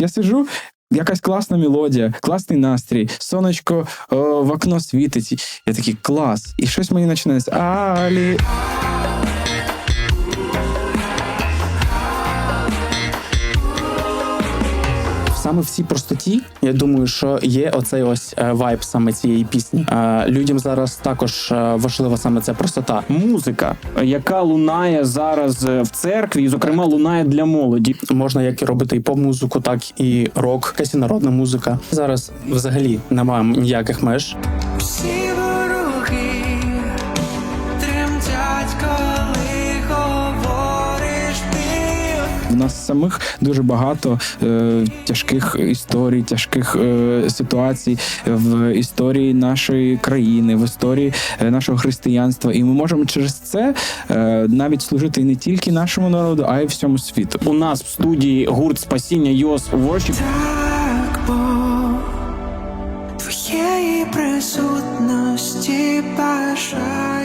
Я сижу. Якась класна мелодія, класний настрій, сонечко о, в окно світить. Я такий клас. І щось мені починається. Алі. Саме в цій простоті, я думаю, що є оцей ось е, вайб саме цієї пісні. Е, Людям зараз також е, важлива саме ця простота. Музика, яка лунає зараз в церкві, і, зокрема, лунає для молоді. Можна як і робити і поп-музику, так і рок, якась і народна музика. Зараз взагалі немає ніяких меж. Всі В нас самих дуже багато е, тяжких історій, тяжких е, ситуацій в історії нашої країни, в історії е, нашого християнства. І ми можемо через це е, навіть служити не тільки нашому народу, а й всьому світу. У нас в студії гурт спасіння Йос Worship. Так, бо твоєї присутності бажаю.